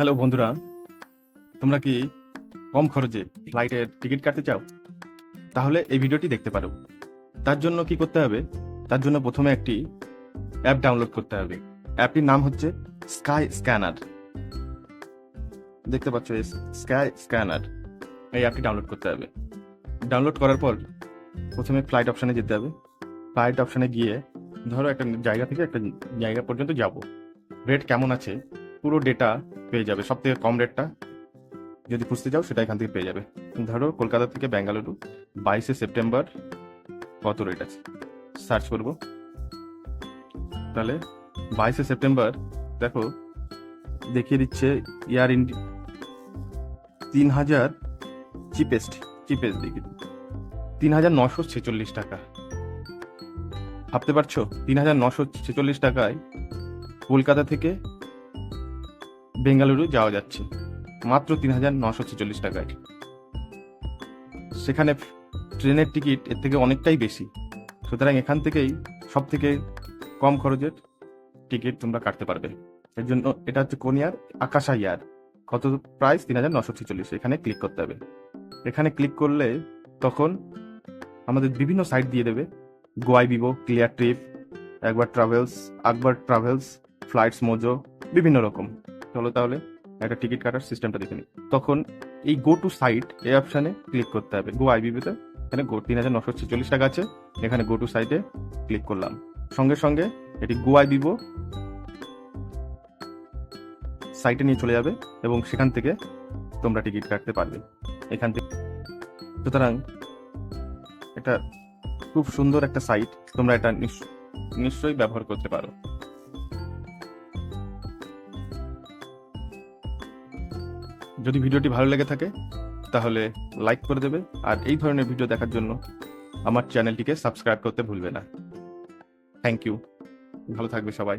Hello বন্ধুরা, তোমরা কি কম খরচে ফ্লাইটের টিকিট কাটতে চাও? তাহলে এই ভিডিওটি দেখতে পারো। তার জন্য কি করতে হবে? তার জন্য প্রথমে একটি অ্যাপ ডাউনলোড করতে হবে। অ্যাপটির নাম হচ্ছে স্কাই স্ক্যানার দেখতে পাচ্ছ স্কাই স্ক্যানার এই অ্যাপটি ডাউনলোড করতে হবে। ডাউনলোড করার পর প্রথমে ফ্লাইট অপশানে যেতে হবে। ফ্লাইট অপশানে গিয়ে ধরো একটা জায়গা থেকে একটা জায়গা পর্যন্ত যাব। রেট কেমন আছে? পুরো ডেটা পেয়ে যাবে সব থেকে কম রেটটা যদি খুঁজতে যাও, সেটা এখান থেকে পেয়ে যাবে। ধরো কলকাতা থেকে বেঙ্গালুরু বাইশে সেপ্টেম্বর কত রেট আছে? সার্চ করব। তাহলে বাইশে সেপ্টেম্বর, দেখো, দেখিয়ে দিচ্ছে এয়ার ইন্ডি তিন হাজার চিপেস্ট চিপেস্ট দেখি তিন হাজার নশো ছেচল্লিশ টাকা। ভাবতে পারছ? তিন হাজার নশো ছেচল্লিশ টাকায় কলকাতা থেকে বেঙ্গালুরু যাওয়া যাচ্ছে। মাত্র তিন হাজার নশো ছেচল্লিশ টাকায়। সেখানে ট্রেনের টিকিট এর থেকে অনেকটাই বেশি। সুতরাং এখান থেকেই সব থেকে কম খরচের টিকিট তোমরা কাটতে পারবে। এর জন্য এটা হচ্ছে কোন ইয়ার আকাশা ইয়ার। কত প্রাইস? তিন হাজার নশো ছেচল্লিশ। এখানে ক্লিক করতে হবে। এখানে ক্লিক করলে তখন আমাদের বিভিন্ন সাইট দিয়ে দেবে। গোয়াই বিভো ক্লিয়ার ট্রিপ, একবার travels, Akbar travels, flights, Mojo, বিভিন্ন রকম। চলো তাহলে একটা টিকিট কাটার সিস্টেমটা দেখে নিই তখন এই গো টু সাইট এই অপশানে ক্লিক করতে হবে। গো আইবিবিতে এখানে গো তিন হাজার নশো ছেচল্লিশ টাকা আছে। এখানে গো টু সাইটে ক্লিক করলাম। সঙ্গে সঙ্গে এটি গো আই আইবিবো সাইটে নিয়ে চলে যাবে এবং সেখান থেকে তোমরা টিকিট কাটতে পারবে। এখান থেকে সুতরাং এটা খুব সুন্দর একটা সাইট তোমরা এটা নিশ্চ- নিশ্চয়ই ব্যবহার করতে পারো। যদি ভিডিওটি ভালো লেগে থাকে, তাহলে লাইক করে দেবে। আর এই ধরনের ভিডিও দেখার জন্য আমার চ্যানেলটিকে সাবস্ক্রাইব করতে ভুলবে না। থ্যাংক ইউ ভালো থাকবে সবাই।